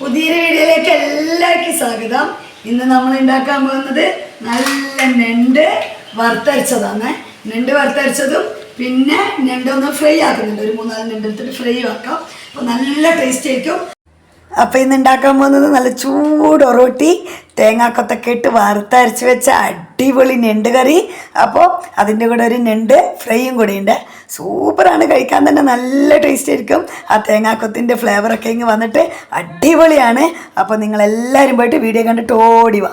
പുതിയൊരു വീഡിയോയിലേക്ക് എല്ലാവർക്കും സ്വാഗതം. ഇന്ന് നമ്മൾ ഉണ്ടാക്കാൻ പോകുന്നത് നല്ല ഞണ്ട് വറുത്തരച്ചതാണ്. ഞണ്ട് വറുത്തരച്ചതും പിന്നെ ഞണ്ടൊന്ന് ഫ്രൈ ആക്കുന്നുണ്ട്. ഒരു മൂന്നാൽ ഞണ്ട് എടുത്തിട്ട് ഫ്രൈ ആക്കാം. അപ്പോൾ നല്ല ടേസ്റ്റ് ആയിരിക്കും. അപ്പോൾ ഇന്ന് ഉണ്ടാക്കാൻ പോകുന്നത് നല്ല ചൂട് ഒറോട്ടി തേങ്ങാക്കൊത്തൊക്കെ ഇട്ട് വറുത്തരച്ച് വെച്ച അടിപൊളി ഞണ്ട് കറി. അപ്പോൾ അതിന്റെ കൂടെ ഒരു ഞണ്ട് ഫ്രൈയും കൂടി ഉണ്ട്. സൂപ്പറാണ് കഴിക്കാൻ തന്നെ നല്ല ടേസ്റ്റ് ആയിരിക്കും. ആ തേങ്ങാക്കൊത്തിന്റെ ഫ്ലേവറൊക്കെ ഇങ്ങ് വന്നിട്ട് അടിപൊളിയാണ്. അപ്പോൾ നിങ്ങളെല്ലാവരും പോയിട്ട് വീഡിയോ കണ്ടിട്ട് ഓടി വാ.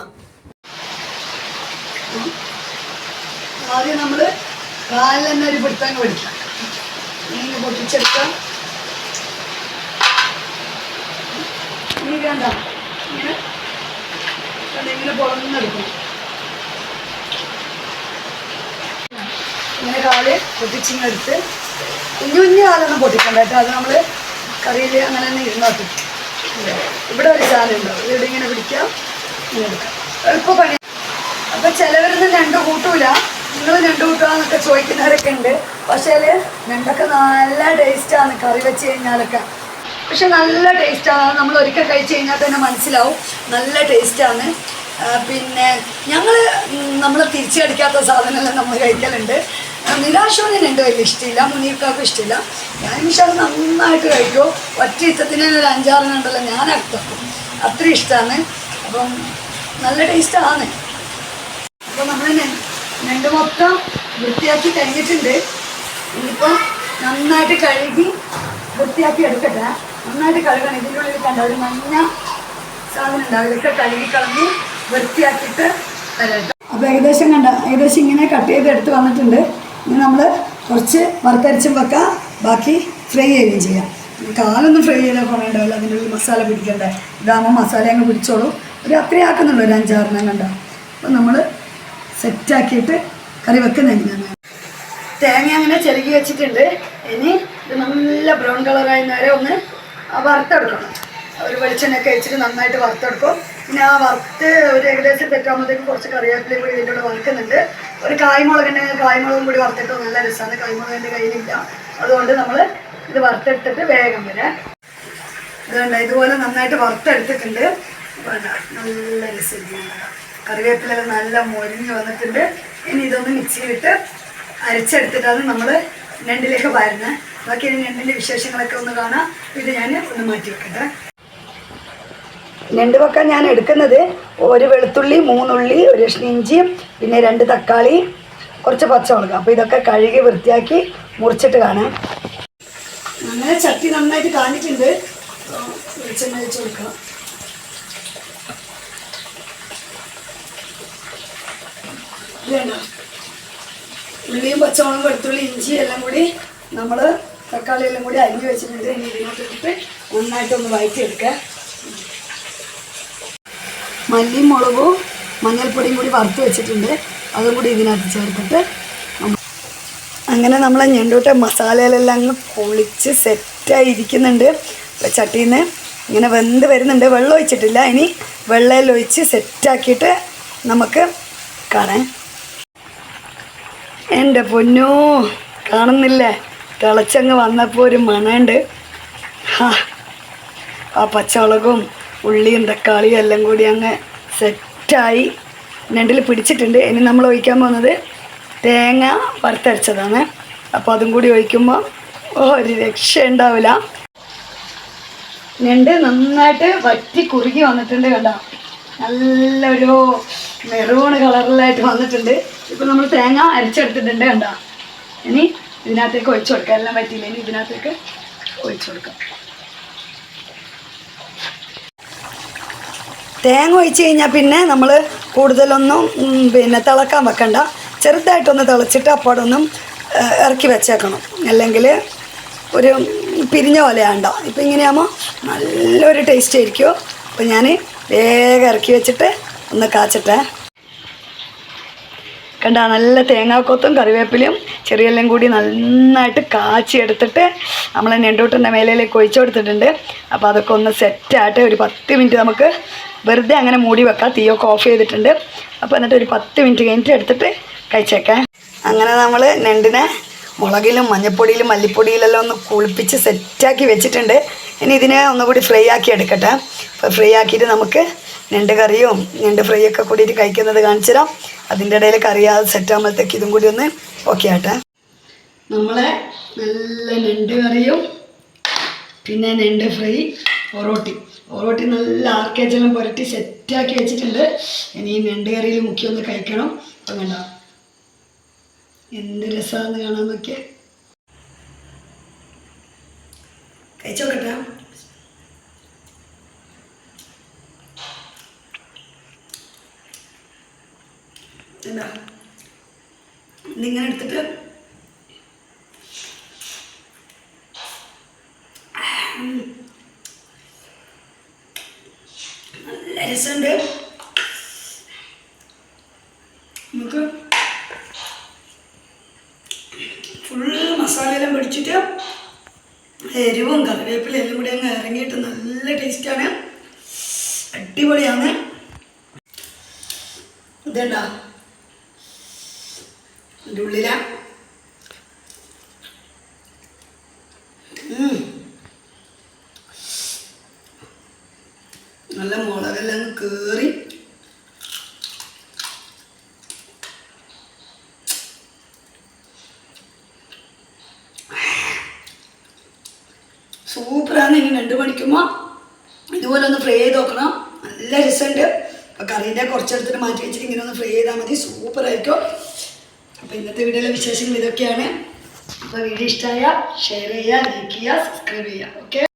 ആദ്യം നമ്മൾ കാലിൽ തന്നെ ഒരു പിടുത്തങ്ങ് പിടിക്കാം. ഇങ്ങനെ പൊട്ടിച്ചെടുക്കാം. ഇനി വേണ്ട ഇങ്ങനെ ഇങ്ങനെ പൊളന്നെടുക്കണം ഇങ്ങനെ കാൽ പൊട്ടിച്ചിങ്ങെടുത്ത് കുഞ്ഞു കുഞ്ഞു കാലൊന്നും പൊട്ടിക്കണ്ട കേട്ടോ. അത് നമ്മൾ കറിയിൽ അങ്ങനെ തന്നെ ഇരുന്നാട്ടി ഇവിടെ ഒരു ചാല ഉണ്ടാവും. ഇവിടെ ഇങ്ങനെ പിടിക്കാം. ഇങ്ങനെ എടുക്കാം. എളുപ്പ പണി. അപ്പൊ ചിലവരൊന്നും രണ്ട് കൂട്ടൂല. നിങ്ങൾ രണ്ട് കൂട്ടുകാന്നൊക്കെ ചോദിക്കുന്നവരൊക്കെ ഉണ്ട്. പക്ഷേ ഞണ്ടൊക്കെ നല്ല ടേസ്റ്റാണ് കറി വെച്ച് കഴിഞ്ഞാലൊക്കെ. പക്ഷെ നല്ല ടേസ്റ്റാണ്. നമ്മൾ ഒരിക്കൽ കഴിച്ച് കഴിഞ്ഞാൽ തന്നെ മനസ്സിലാവും. നല്ല ടേസ്റ്റാണ്. പിന്നെ ഞങ്ങൾ നമ്മൾ തിരിച്ചടിക്കാത്ത സാധനമെല്ലാം നമ്മൾ കഴിക്കലുണ്ട്. നിരാശോന് ഞണ്ട് വലിയ ഇഷ്ടമില്ല. മുനീർക്കാർക്കും ഇഷ്ടമില്ല. ഞാൻ പക്ഷെ നന്നായിട്ട് കഴിക്കും. ഒറ്റ ഇത്തത്തിന് ഒരു അഞ്ചാറിനുണ്ടല്ലോ ഞാൻ അർത്ഥക്കും അത്രയും ഇഷ്ടമാണ്. അപ്പം നല്ല ടേസ്റ്റാണ്. അപ്പോൾ നമ്മൾ രണ്ട് മൊത്തം വൃത്തിയാക്കി കഴിഞ്ഞിട്ടുണ്ട്. ഇനിയിപ്പോൾ നന്നായിട്ട് കഴുകി വൃത്തിയാക്കി എടുക്കട്ടെ. നന്നായിട്ട് കഴുകണം. ഇതിന്റെ ഉള്ളിൽ കണ്ട? ഒരു നല്ല സാധനം ഉണ്ടാവും ഇതൊക്കെ കഴുകി കളഞ്ഞ് വൃത്തിയാക്കിയിട്ട് തരാം അപ്പോൾ ഏകദേശം കണ്ട? ഏകദേശം ഇങ്ങനെ കട്ട് ചെയ്ത് എടുത്ത് വന്നിട്ടുണ്ട്. ഇനി നമ്മൾ കുറച്ച് വറുത്തരച്ചും വെക്കാം. ബാക്കി ഫ്രൈ ചെയ്യുകയും ചെയ്യാം. കാലൊന്നും ഫ്രൈ ചെയ്താൽ കുറേണ്ടാവില്ല അതിന്റെ മസാല പിടിക്കണ്ടേ? ഇതാകുമ്പോൾ മസാല അങ്ങ് പിടിച്ചോളൂ. ഒരു അത്രയും ആക്കുന്നുള്ളൂ ഒരു അഞ്ചാറെണ്ണം കണ്ട? അപ്പം നമ്മൾ സെറ്റാക്കിയിട്ട് കറി വെക്കുന്ന എങ്ങനെയാണ്? തേങ്ങ അങ്ങനെ ചെറുകി വെച്ചിട്ടുണ്ട്. ഇനി ഇത് നല്ല ബ്രൗൺ കളറായി നേരെ ഒന്ന് വറുത്തെടുക്കണം. ഒരു വെളിച്ചെണ്ണയൊക്കെ വെച്ചിട്ട് നന്നായിട്ട് വറുത്തെടുക്കും. പിന്നെ ആ വറുത്ത് ഒരു ഏകദേശം തെറ്റാകുമ്പോഴത്തേക്ക് കുറച്ച് കറിവേപ്പിലയും കൂടി ഇതിന്റെ കൂടെ വറുക്കുന്നുണ്ട്. ഒരു കായ്മുളകുണ്ടെങ്കിൽ കായ്മുളകും കൂടി വറുത്തിട്ട് നല്ല രസമാണ്. കായ്മുളക് എന്റെ കയ്യിലില്ല. അതുകൊണ്ട് നമ്മൾ ഇത് വറുത്തെടുത്തിട്ട് വേഗം വരാം. അതുകൊണ്ട് ഇതുപോലെ നന്നായിട്ട് വറുത്തെടുത്തിട്ടുണ്ട്. നല്ല രസം കറിവേപ്പില നല്ല മൊരിഞ്ഞ് വന്നിട്ടുണ്ട്. ഇനി ഇതൊന്ന് മിക്സിയിലിട്ട് അരച്ചെടുത്തിട്ടാണ് നമ്മൾ ഞണ്ടിലേക്ക് വരുന്നത് ബാക്കി ഞണ്ടിന്റെ വിശേഷങ്ങളൊക്കെ ഒന്ന് കാണാം. ഇത് ഞാൻ ഒന്ന് മാറ്റി വെക്കട്ടെ. ഞണ്ട് വെക്കാൻ ഞാൻ എടുക്കുന്നത് ഒരു വെളുത്തുള്ളി മൂന്നുള്ളി ഒരു കഷ്ണം ഇഞ്ചി പിന്നെ രണ്ട് തക്കാളി കുറച്ച് പച്ചമുളക്. അപ്പോൾ ഇതൊക്കെ കഴുകി വൃത്തിയാക്കി മുറിച്ചിട്ട് കാണാം. അങ്ങനെ ചട്ടി നന്നായിട്ട് കാണിച്ചിട്ടുണ്ട് വെളിച്ചെണ്ണ ഉള്ളിയും പച്ചമുളകും വെളുത്തുള്ളി ഇഞ്ചി എല്ലാം കൂടി നമ്മൾ തക്കാളിയെല്ലാം കൂടി അരിഞ്ഞ് വെച്ചിട്ടുണ്ട്. ഇനി ഇതിനോട്ടിട്ട് നന്നായിട്ടൊന്ന് വഴറ്റിയെടുക്കുക മല്ലിയും മുളകും മഞ്ഞൾപ്പൊടിയും കൂടി വറുത്ത് വെച്ചിട്ടുണ്ട്. അതും കൂടി ഇതിനകത്ത് ചേർത്തിട്ട് അങ്ങനെ നമ്മൾ ഞണ്ടൂട്ട മസാലയിലെല്ലാം അങ്ങ് പൊളിച്ച് സെറ്റായി ഇരിക്കുന്നുണ്ട് ഇപ്പം ചട്ടിയിൽ നിന്ന് ഇങ്ങനെ വെന്ത് വരുന്നുണ്ട്. വെള്ളം ഒഴിച്ചിട്ടില്ല. ഇനി വെള്ളയിൽ ഒഴിച്ച് സെറ്റാക്കിയിട്ട് നമുക്ക് കാണാൻ എന്റെ പൊന്നോ കാണുന്നില്ലേ? തിളച്ചങ്ങ് വന്നപ്പോൾ ഒരു മണമുണ്ട് ആ പച്ചമുളകും ഉള്ളിയും തക്കാളിയും എല്ലാം കൂടി അങ്ങ് സെറ്റായി. ഞണ്ടിൽ പിടിച്ചിട്ടുണ്ട്. ഇനി നമ്മൾ ഒഴിക്കാൻ പോകുന്നത് തേങ്ങ വറുത്തരച്ചതാണ്. അപ്പോൾ അതും കൂടി ഒഴിക്കുമ്പോൾ ഒരു രക്ഷ ഉണ്ടാവില്ല. ഞണ്ട് നന്നായിട്ട് വറ്റി കുറുകി വന്നിട്ടുണ്ട് കണ്ടോ? നല്ലൊരു മെറൂൺ കളറിലായിട്ട് വന്നിട്ടുണ്ട്. ഇപ്പം നമ്മൾ തേങ്ങ അരച്ചെടുത്തിട്ടുണ്ട് കണ്ടോ? ഇനി ഇതിനകത്തേക്ക് ഒഴിച്ചു കൊടുക്കാം. എല്ലാം പറ്റിയില്ല? ഇനി ഇതിനകത്തേക്ക് ഒഴിച്ചു കൊടുക്കാം. തേങ്ങ ഒഴിച്ച് കഴിഞ്ഞാൽ പിന്നെ നമ്മൾ കൂടുതലൊന്നും പിന്നെ തിളക്കാൻ വെക്കണ്ട. ചെറുതായിട്ടൊന്ന് തിളച്ചിട്ട് അപ്പോഴൊന്നും ഏഹ്, ഇറക്കി വെച്ചേക്കണം. അല്ലെങ്കിൽ ഒരു പിരിഞ്ഞ പോലെ ആണ്ട ഇപ്പം ഇങ്ങനെയാകുമ്പോൾ നല്ലൊരു ടേസ്റ്റ് ആയിരിക്കും. അപ്പോൾ ഞാൻ വേഗം ഇറക്കി വെച്ചിട്ട് ഒന്ന് കാച്ചട്ടെ. കണ്ട നല്ല തേങ്ങാക്കൊത്തും കറിവേപ്പിലയും ചെറിയെല്ലാം കൂടി നന്നായിട്ട് കാച്ചിയെടുത്തിട്ട് നമ്മൾ നെണ്ടൂട്ടിന്റെ മേലയിലേക്ക് ഒഴിച്ചു കൊടുത്തിട്ടുണ്ട്. അപ്പോൾ അതൊക്കെ ഒന്ന് സെറ്റായിട്ട് ഒരു പത്ത് മിനിറ്റ് നമുക്ക് വെറുതെ അങ്ങനെ മൂടി വെക്കാം. തീയൊക്കെ ഓഫ് ചെയ്തിട്ടുണ്ട്. അപ്പോൾ എന്നിട്ട് ഒരു പത്ത് മിനിറ്റ് കഴിഞ്ഞിട്ട് എടുത്തിട്ട് കഴിച്ചേക്കാം. അങ്ങനെ നമ്മൾ നെണ്ടിനെ മുളകിലും മഞ്ഞപ്പൊടിയിലും മല്ലിപ്പൊടിയിലെല്ലാം ഒന്ന് കുളിപ്പിച്ച് സെറ്റാക്കി വെച്ചിട്ടുണ്ട്. ഇനി ഇതിനെ ഒന്നുകൂടി ഫ്രൈ ആക്കി എടുക്കട്ടെ. അപ്പോൾ ഫ്രൈ ആക്കിയിട്ട് നമുക്ക് ഞണ്ട് കറിയും ഞണ്ട് ഫ്രൈ ഒക്കെ കൂടിയിട്ട് കഴിക്കുന്നത് കാണിച്ചു തരാം അതിന്റെ ഇടയിൽ കറി സെറ്റ് ആകുമ്പോഴത്തേക്ക് ഇതും കൂടി ഒന്ന് ഓക്കെ ആട്ടെ നമ്മളെ നല്ല ഞണ്ട് കറിയും പിന്നെ ഞണ്ട് ഫ്രൈ ഒറോട്ടി ഒറോട്ടി നല്ല ആർക്കേജെല്ലാം പുരട്ടി സെറ്റാക്കി വെച്ചിട്ടുണ്ട്. ഇനി ഈ ഞണ്ട് കറിയിൽ മുക്കി ഒന്ന് കഴിക്കണം. അപ്പം വേണ്ട എന്ത് രസമാണെന്ന് കാണാൻ നോക്കിയേ. കഴിച്ചോക്കട്ടെ എന്താ ഇതിങ്ങനെ എടുത്തിട്ട്. നല്ല രസമുണ്ട്. നമുക്ക് ഫുള്ള് മസാലയെല്ലാം പിടിച്ചിട്ട് എരിവും കറിവേപ്പിലും എല്ലാം കൂടി അങ്ങ് ഇറങ്ങിയിട്ട് നല്ല ടേസ്റ്റാണ് അടിപൊളിയാണ്. ഇതുണ്ടോ എന്റെ ഉള്ളിലാ. നല്ല മുളകെല്ലാം കേറി. സൂപ്പറാണ് ഇനി രണ്ട് മണിക്കുമ്പോൾ ഇതുപോലെ ഒന്ന് ഫ്രൈ ചെയ്ത് നോക്കണം. നല്ല രസമുണ്ട്. അപ്പോൾ കറീന്റെ കുറച്ചെടുത്തിട്ട് മാറ്റി വെച്ചിട്ട് ഇങ്ങനെ ഒന്ന് ഫ്രൈ ചെയ്താൽ മതി. സൂപ്പറായിരിക്കും. അപ്പോൾ ഇന്നത്തെ വീഡിയോയിലെ വിശേഷങ്ങൾ ഇതൊക്കെയാണ്. അപ്പോൾ വീഡിയോ ഇഷ്ടമായ ഷെയർ ചെയ്യുക ലൈക്ക് ചെയ്യുക സബ്സ്ക്രൈബ് ചെയ്യുക. ഓക്കെ